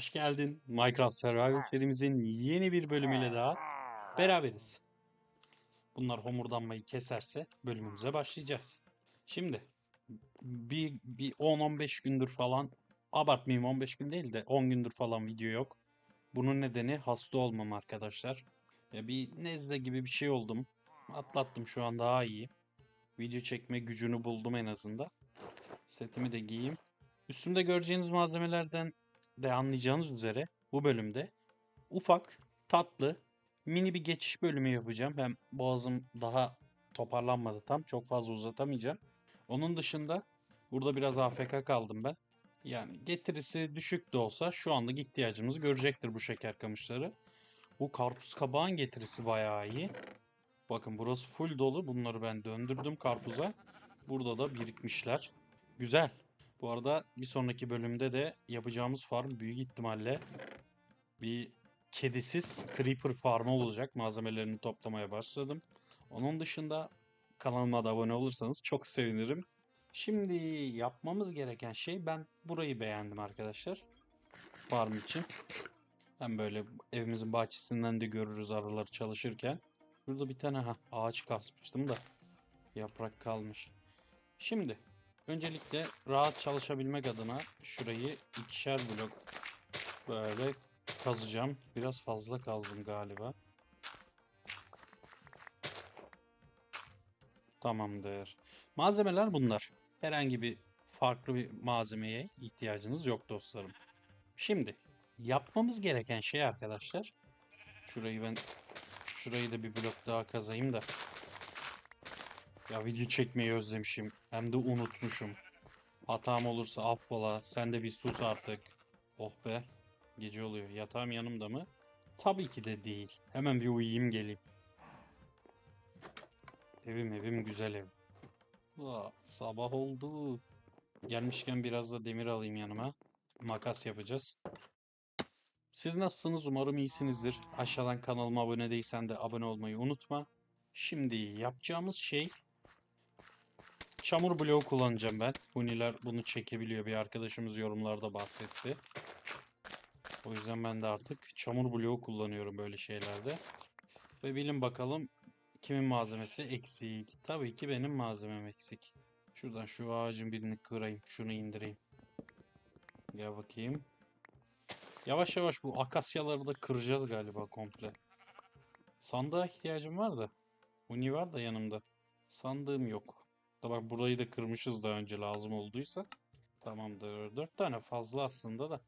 Hoş geldin. Minecraft Survival serimizin yeni bir bölümüyle daha beraberiz. Bunlar homurdanmayı keserse bölümümüze başlayacağız. Şimdi bir, bir 10-15 gündür falan abartmayayım 15 gün değil de 10 gündür falan video yok. Bunun nedeni hasta olmam arkadaşlar. Ya bir nezle gibi bir şey oldum. Atlattım şu an daha iyi. Video çekme gücünü buldum en azından. Setimi de giyeyim. Üstümde göreceğiniz malzemelerden de anlayacağınız üzere bu bölümde ufak, tatlı, mini bir geçiş bölümü yapacağım. Hem boğazım daha toparlanmadı tam. Çok fazla uzatamayacağım. Onun dışında burada biraz AFK kaldım ben. Yani getirisi düşük de olsa şu anlık ihtiyacımızı görecektir bu şeker kamışları. Bu karpuz kabağın getirisi bayağı iyi. Bakın burası full dolu. Bunları ben döndürdüm karpuza. Burada da birikmişler. Güzel. Bu arada bir sonraki bölümde de yapacağımız farm büyük ihtimalle bir kedisiz creeper farmı olacak. Malzemelerini toplamaya başladım. Onun dışında kanalıma da abone olursanız çok sevinirim. Şimdi yapmamız gereken şey ben burayı beğendim arkadaşlar. Farm için. Hem böyle evimizin bahçesinden de görürüz arıları çalışırken. Burada bir tane ha, ağaç kasmıştım da yaprak kalmış. Şimdi öncelikle rahat çalışabilmek adına şurayı ikişer blok böyle kazacağım. Biraz fazla kazdım galiba. Tamamdır. Malzemeler bunlar. Herhangi bir farklı bir malzemeye ihtiyacınız yok dostlarım. Şimdi yapmamız gereken şey arkadaşlar. Şurayı ben şurayı da bir blok daha kazayım da. Ya video çekmeyi özlemişim. Hem de unutmuşum. Hatam olursa affola. Sen de bir sus artık. Oh be. Gece oluyor. Yatağım yanımda mı? Tabii ki de değil. Hemen bir uyuyayım geleyim. Evim evim güzel ev. Aa, sabah oldu. Gelmişken biraz da demir alayım yanıma. Makas yapacağız. Siz nasılsınız? Umarım iyisinizdir. Aşağıdan kanalıma abone değilsen de abone olmayı unutma. Şimdi yapacağımız şey çamur bloğu kullanacağım ben. Huniler bunu çekebiliyor. Bir arkadaşımız yorumlarda bahsetti. O yüzden ben de artık çamur bloğu kullanıyorum böyle şeylerde. Ve bilin bakalım kimin malzemesi eksik. Tabii ki benim malzemem eksik. Şuradan şu ağacın birini kırayım. Şunu indireyim. Gel bakayım. Yavaş yavaş bu akasyaları da kıracağız galiba komple. Sandığa ihtiyacım var da. Uni var da yanımda. Sandığım yok. Da bak burayı da kırmışız daha önce lazım olduysa. Tamamdır. Dört tane fazla aslında da.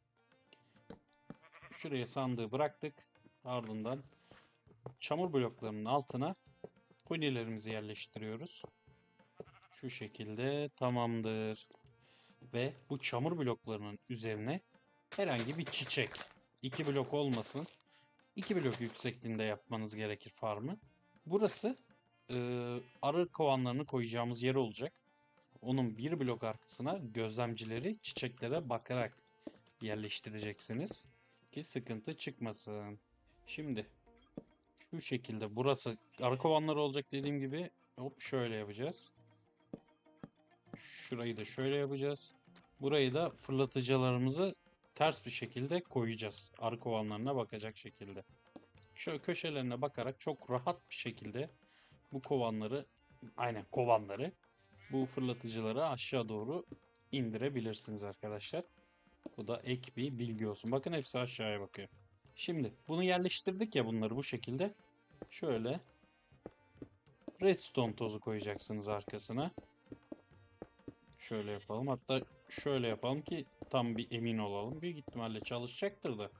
Şuraya sandığı bıraktık. Ardından çamur bloklarının altına hunilerimizi yerleştiriyoruz. Şu şekilde tamamdır. Ve bu çamur bloklarının üzerine herhangi bir çiçek. iki blok olmasın. iki blok yüksekliğinde yapmanız gerekir farmı. Burası e, arı kovanlarını koyacağımız yer olacak. Onun bir blok arkasına gözlemcileri çiçeklere bakarak yerleştireceksiniz. Ki sıkıntı çıkmasın. Şimdi şu şekilde burası arı kovanları olacak dediğim gibi hop şöyle yapacağız. Şurayı da şöyle yapacağız. Burayı da fırlatıcılarımızı ters bir şekilde koyacağız. Arı kovanlarına bakacak şekilde. Şöyle köşelerine bakarak çok rahat bir şekilde bu kovanları aynen kovanları bu fırlatıcıları aşağı doğru indirebilirsiniz arkadaşlar. Bu da ek bir bilgi olsun. Bakın hepsi aşağıya bakıyor. Şimdi bunu yerleştirdik ya bunları bu şekilde. Şöyle redstone tozu koyacaksınız arkasına. Şöyle yapalım. Hatta şöyle yapalım ki tam bir emin olalım. Büyük ihtimalle çalışacaktır da.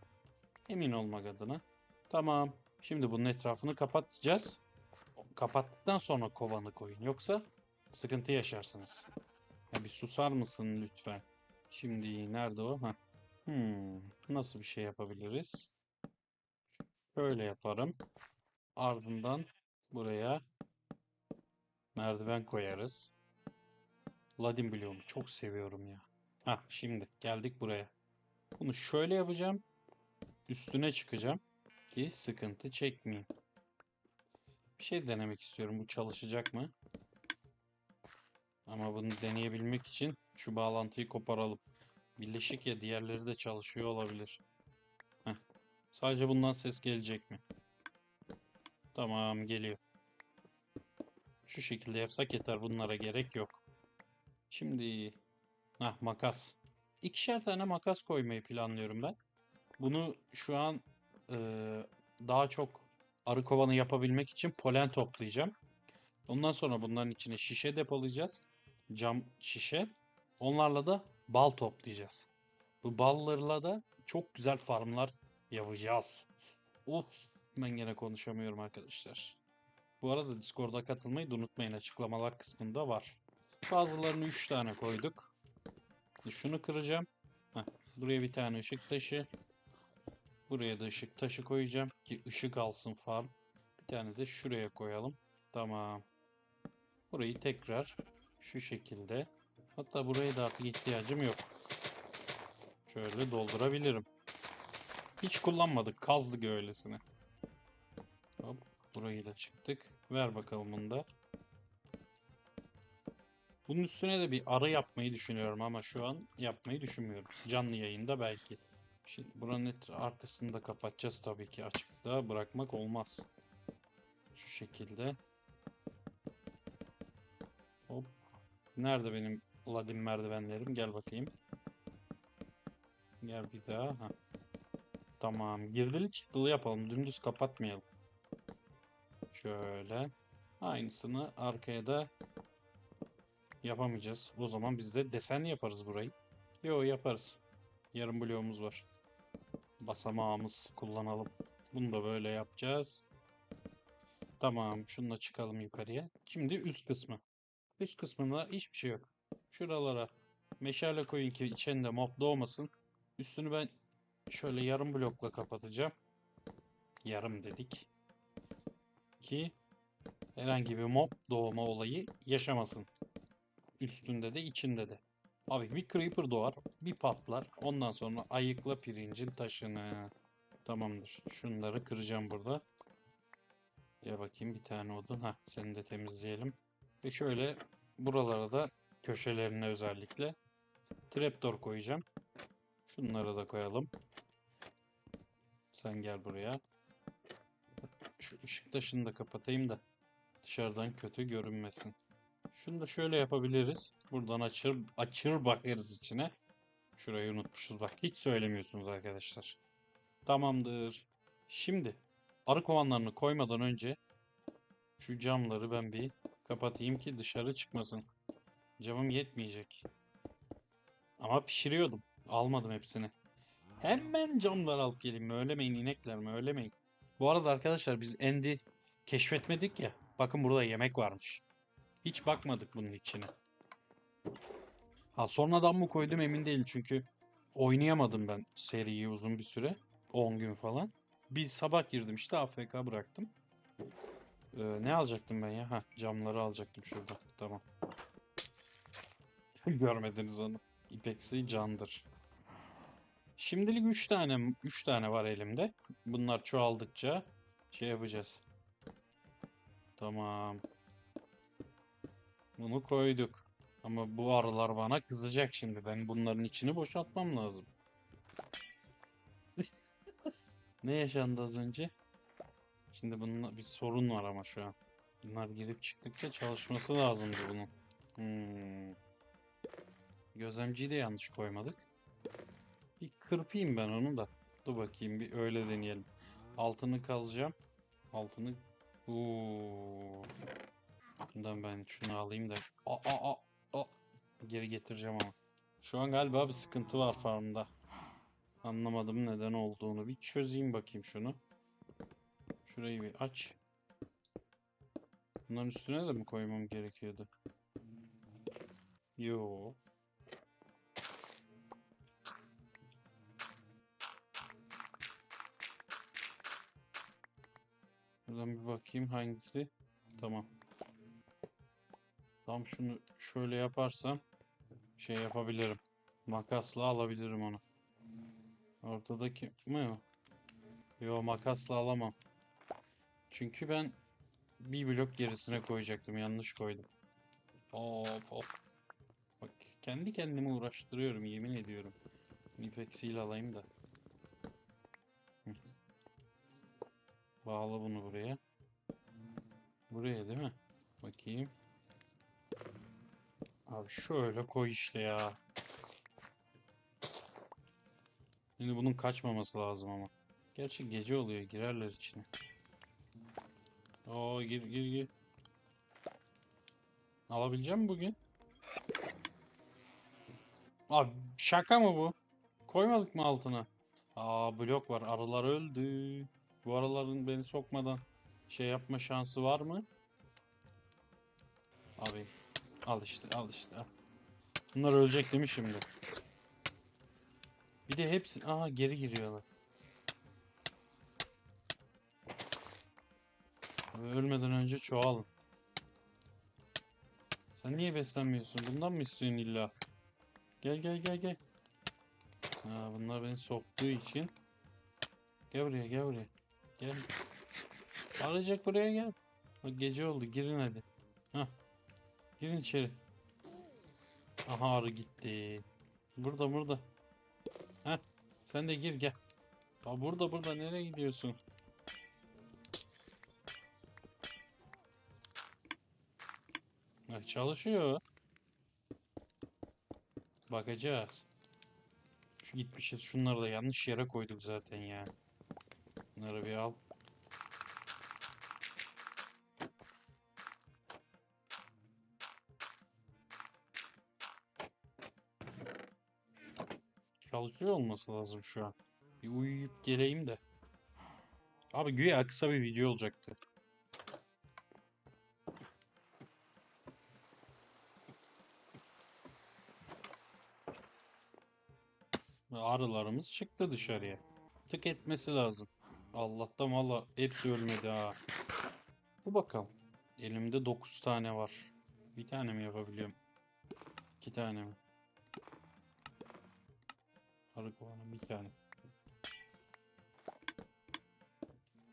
Emin olmak adına. Tamam. Şimdi bunun etrafını kapatacağız. Kapattıktan sonra kovanı koyun. Yoksa sıkıntı yaşarsınız. Ya bir susar mısın lütfen? Şimdi nerede o? Heh. Hmm, nasıl bir şey yapabiliriz? Şöyle yaparım. Ardından buraya merdiven koyarız. Ladin bloğunu çok seviyorum ya. Ha şimdi geldik buraya. Bunu şöyle yapacağım. Üstüne çıkacağım ki sıkıntı çekmeyeyim. Bir şey denemek istiyorum. Bu çalışacak mı? Ama bunu deneyebilmek için şu bağlantıyı koparalım. Birleşik ya diğerleri de çalışıyor olabilir. Sadece bundan ses gelecek mi? Tamam geliyor. Şu şekilde yapsak yeter. Bunlara gerek yok. Şimdi Hah makas. İkişer tane makas koymayı planlıyorum ben. Bunu şu an eee, daha çok arı kovanı yapabilmek için polen toplayacağım. Ondan sonra bunların içine şişe depolayacağız. Cam şişe. Onlarla da bal toplayacağız. Bu ballarla da çok güzel farmlar yapacağız. Of ben gene konuşamıyorum arkadaşlar. Bu arada Discord'a katılmayı da unutmayın açıklamalar kısmında var. Bazılarını 3 tane koyduk. Şunu kıracağım. Heh, buraya bir tane ışık taşı. Buraya da ışık taşı koyacağım ki ışık alsın farm. Bir tane de şuraya koyalım. Tamam. Burayı tekrar şu şekilde. Hatta buraya da artık ihtiyacım yok. Şöyle doldurabilirim. Hiç kullanmadık. Kazdık öylesine. Hop. Burayı da çıktık. Ver bakalım bunu da. Bunun üstüne de bir arı yapmayı düşünüyorum ama şu an yapmayı düşünmüyorum. Canlı yayında belki. Şimdi buranın arkasını da kapatacağız tabii ki. Açıkta bırakmak olmaz. Şu şekilde. Hop. Nerede benim Ladin merdivenlerim? Gel bakayım. Gel bir daha. Ha. Tamam. Girdili çıktılı yapalım. Dümdüz kapatmayalım. Şöyle. Aynısını arkaya da yapamayacağız. O zaman biz de desen yaparız burayı. Yo yaparız. Yarım bloğumuz var. Basamağımız kullanalım. Bunu da böyle yapacağız. Tamam. Şununla çıkalım yukarıya. Şimdi üst kısmı. Üst kısmında hiçbir şey yok. Şuralara meşale koyun ki içinde mob doğmasın. Üstünü ben şöyle yarım blokla kapatacağım. Yarım dedik. Ki herhangi bir mob doğma olayı yaşamasın. Üstünde de içinde de. Abi bir creeper doğar, bir patlar. Ondan sonra ayıkla pirincin taşını. Tamamdır. Şunları kıracağım burada. Gel bakayım bir tane odun. Ha, seni de temizleyelim. Ve şöyle buralara da köşelerine özellikle trapdoor koyacağım. Şunları da koyalım. Sen gel buraya. Şu ışık taşını da kapatayım da dışarıdan kötü görünmesin. Şunu da şöyle yapabiliriz. Buradan açır açır bakarız içine. Şurayı unutmuşuz bak. Hiç söylemiyorsunuz arkadaşlar. Tamamdır. Şimdi arı kovanlarını koymadan önce şu camları ben bir kapatayım ki dışarı çıkmasın. Camım yetmeyecek. Ama pişiriyordum. Almadım hepsini. Hemen camlar alıp geleyim. Ölemeyin inekler mi? Ölemeyin. Bu arada arkadaşlar biz Endi keşfetmedik ya. Bakın burada yemek varmış. Hiç bakmadık bunun içine. Ha sonradan mı koydum emin değilim çünkü oynayamadım ben seriyi uzun bir süre. 10 gün falan. Bir sabah girdim işte AFK bıraktım. Ee, ne alacaktım ben ya? Ha camları alacaktım şurada. Tamam. Görmediniz onu. İpeksi candır. Şimdilik 3 tane 3 tane var elimde. Bunlar çoğaldıkça şey yapacağız. Tamam. Bunu koyduk. Ama bu arılar bana kızacak şimdi. Ben bunların içini boşaltmam lazım. Ne yaşandı az önce? Şimdi bununla bir sorun var ama şu an. Bunlar girip çıktıkça çalışması lazımdı bunun. Hmm. Gözlemciyi de yanlış koymadık. Bir kırpayım ben onu da. Dur bakayım bir öyle deneyelim. Altını kazacağım. Altını... Oo. Bundan ben şunu alayım da. Aa, aa, aa. Geri getireceğim ama. Şu an galiba bir sıkıntı var farmda. Anlamadım neden olduğunu. Bir çözeyim bakayım şunu. Şurayı bir aç. Bunların üstüne de mi koymam gerekiyordu? Yo. Buradan bir bakayım hangisi. Tamam. Tam şunu şöyle yaparsam şey yapabilirim. Makasla alabilirim onu. Ortadaki mi o? Yo makasla alamam. Çünkü ben bir blok gerisine koyacaktım. Yanlış koydum. Of of. Bak kendi kendime uğraştırıyorum yemin ediyorum. İpeksiyle alayım da. Bağla bunu buraya. Buraya değil mi? Bakayım. Abi şöyle koy işte ya. Şimdi bunun kaçmaması lazım ama. Gerçi gece oluyor girerler içine. Oo gir gir gir. Alabileceğim mi bugün? Abi şaka mı bu? Koymadık mı altına? Aa blok var. Arılar öldü. Bu arıların beni sokmadan şey yapma şansı var mı? Abi al işte al işte. Bunlar ölecek değil mi şimdi? Bir de hepsi aha geri giriyorlar. Ölmeden önce çoğalın. Sen niye beslenmiyorsun? Bundan mı istiyorsun illa? Gel gel gel gel. Ha, bunlar beni soktuğu için. Gel buraya gel buraya. Gel. Arayacak buraya gel. Bak gece oldu girin hadi. Hah. Girin içeri. Aha arı gitti. Burada burada. Heh. Sen de gir gel. Aa, burada burada nereye gidiyorsun? Ha, çalışıyor. Bakacağız. Şu gitmişiz. Şunları da yanlış yere koyduk zaten ya. Bunları bir al. Çalışıyor olması lazım şu an. Bir uyuyup geleyim de. Abi güya kısa bir video olacaktı. Ve Arılarımız çıktı dışarıya. Tık etmesi lazım. Allah'tan valla hepsi ölmedi ha. Bu bakalım. Elimde 9 tane var. Bir tane mi yapabiliyorum? 2 tane mi? Arı kovanı bir tane.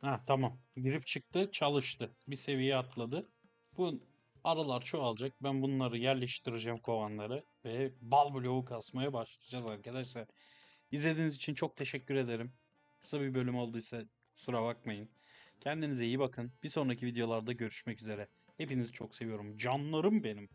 Ha tamam. Girip çıktı çalıştı. Bir seviye atladı. Bu arılar çoğalacak. Ben bunları yerleştireceğim kovanları. Ve bal bloğu kasmaya başlayacağız arkadaşlar. İzlediğiniz için çok teşekkür ederim. Kısa bir bölüm olduysa kusura bakmayın. Kendinize iyi bakın. Bir sonraki videolarda görüşmek üzere. Hepinizi çok seviyorum. Canlarım benim.